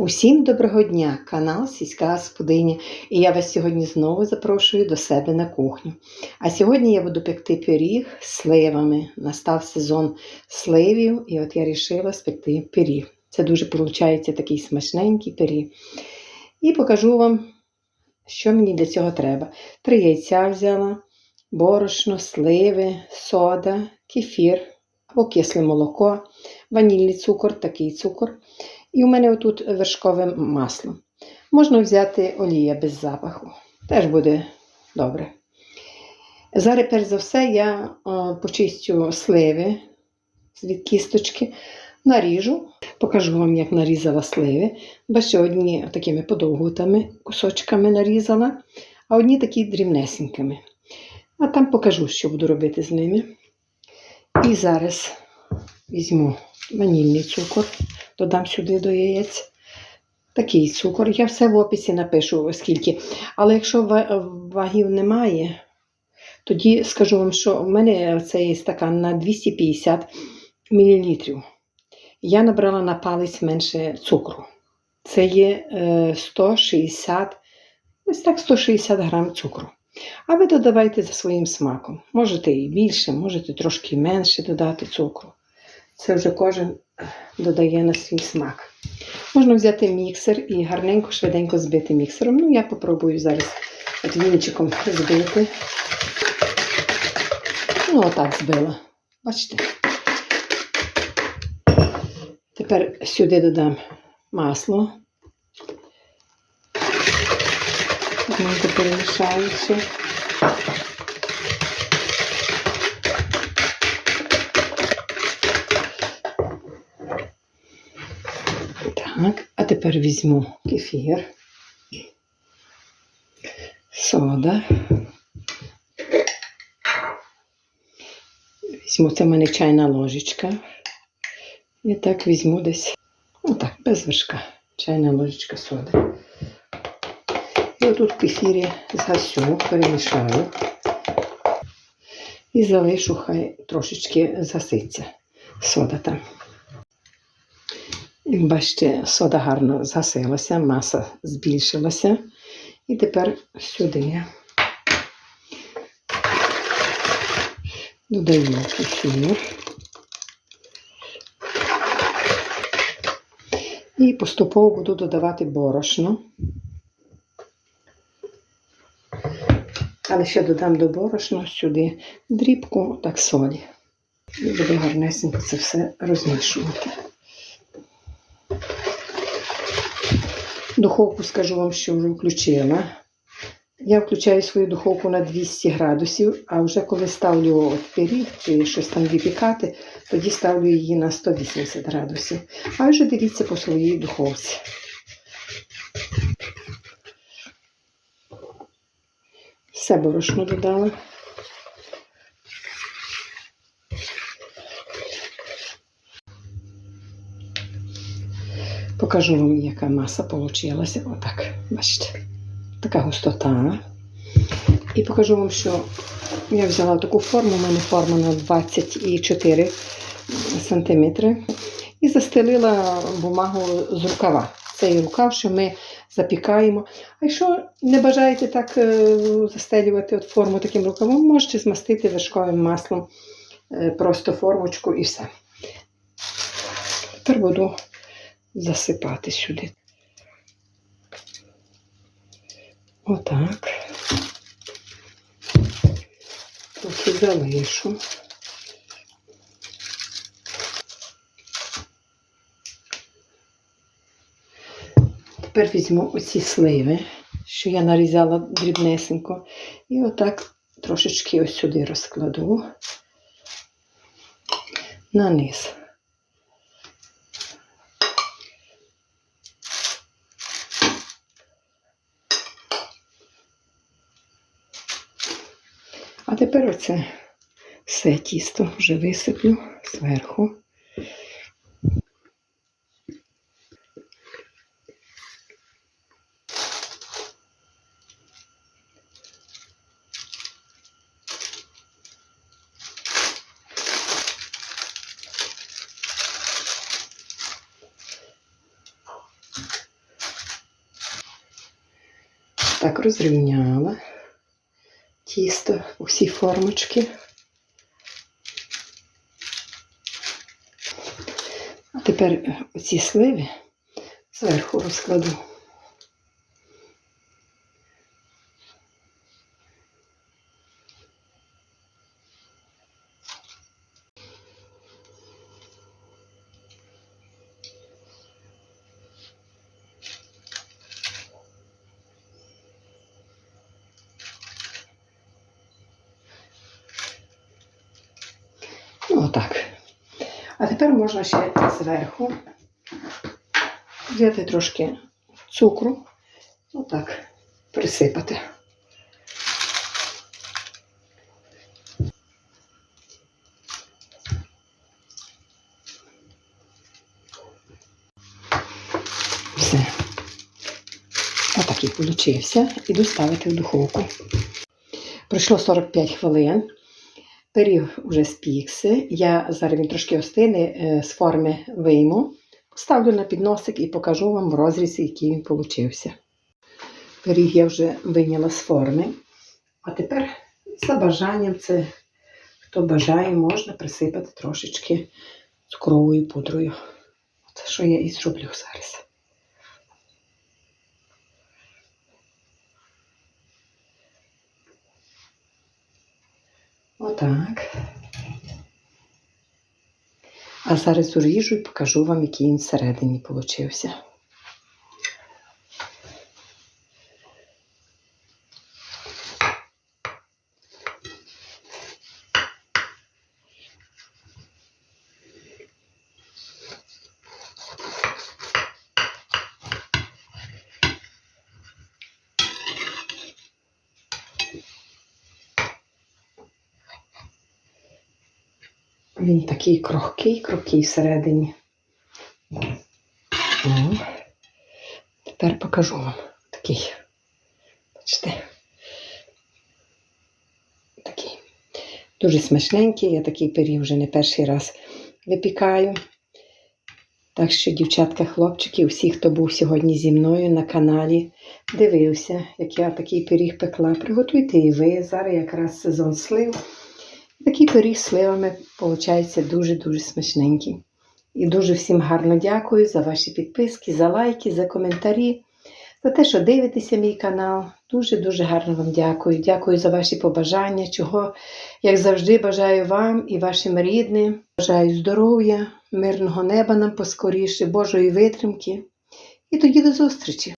Усім доброго дня, канал Сільська Господиня, і я вас сьогодні знову запрошую до себе на кухню. А сьогодні я буду пекти пиріг з сливами. Настав сезон сливів, і от я вирішила спекти пиріг. Це дуже виходить такий смачненький пиріг. І покажу вам, що мені для цього треба. Три яйця взяла, борошно, сливи, сода, кефір або кисле молоко, ванільний цукор, такий цукор. І у мене отут вершкове масло. Можна взяти олія без запаху. Теж буде добре. Зараз, перш за все, я почистю сливи від кісточки, наріжу, покажу вам, як нарізала сливи. Бачите, одні такими подовгутими кусочками нарізала, а одні такі дрібнесенькими. А там покажу, що буду робити з ними. І зараз візьму ванільний цукор додам сюди до яєць. Такий цукор. Я все в описі напишу, скільки. Але якщо вагів немає, тоді скажу вам, що в мене цей стакан на 250 мл. Я набрала на палець менше цукру. Це є 160, ось так 160 грам цукру. А ви додавайте за своїм смаком. Можете і більше, можете трошки менше додати цукру. Це вже кожен додає на свій смак. Можна взяти міксер і гарненько, швиденько збити міксером. Ну, я попробую зараз от вінчиком збити. Ну, отак збила. Бачите? Тепер сюди додам масло. Гарненько перемішаю все. Так, а тепер візьму кефір, сода. Візьму це в мене чайна ложечка. І так візьму десь, отак, без вершка, чайна ложечка соди. І отут в кефірі згасю, перемішаю і залишу, хай трошечки заситься сода там. Як бачите, сода гарно згасилася, маса збільшилася. І тепер сюди додаю кефір. І поступово буду додавати борошно. Але ще додам до борошна сюди дрібку, так солі. І буду гарнесенько це все розмішувати. Духовку скажу вам, що вже включила. Я включаю свою духовку на 200 градусів, а вже коли ставлю от пиріг чи щось там випікати, тоді ставлю її на 180 градусів. А вже дивіться по своїй духовці. Все борошно додала. Покажу вам, яка маса вийшла. Отак, бачите, така густота. І покажу вам, що я взяла таку форму, у мене форма на 24 см. І застелила бумагу з рукава. Цей рукав, що ми запікаємо. А якщо не бажаєте так застелювати от форму таким рукавом, можете змастити вершковим маслом просто формочку і все. Тепер буду засипати сюди. Отак. Трохи залишу. Тепер візьму оці сливи, що я нарізала дрібнесенько, і отак трошечки ось сюди розкладу на низ. А тепер оце все тісто вже висиплю зверху. Так розрівняла тісто усі формочки. А тепер оці сливи зверху розкладу. Ну, отак. А тепер можна ще зверху взяти трошки цукру, отак, присипати. Все. Отакий получився. Іду ставити в духовку. Пройшло 45 хвилин. Пиріг вже спікся. Я зараз він трошки остине е, з форми вийму. Поставлю на підносик і покажу вам в розрізі, який він получився. Пиріг я вже вийняла з форми. А тепер за бажанням це, хто бажає, можна присипати трошечки цукровою пудрою. Це що я і зроблю зараз. Отак. А зараз уріжу і покажу вам, який він всередині получився. Він такий крохкий, крохкий всередині. Тепер покажу вам такий. Бачите? Такий. Дуже смачненький. Я такий пиріг вже не перший раз випікаю. Так що, дівчатка, хлопчики, всі, хто був сьогодні зі мною на каналі, дивився, як я такий пиріг пекла. Приготуйте і ви. Зараз якраз сезон слив. Такий пиріг з сливами виходить дуже-дуже смачненький. І дуже всім гарно дякую за ваші підписки, за лайки, за коментарі, за те, що дивитеся мій канал. Дуже-дуже гарно вам дякую. Дякую за ваші побажання, чого, як завжди, бажаю вам і вашим рідним. Бажаю здоров'я, мирного неба нам поскоріше, Божої витримки. І тоді до зустрічі!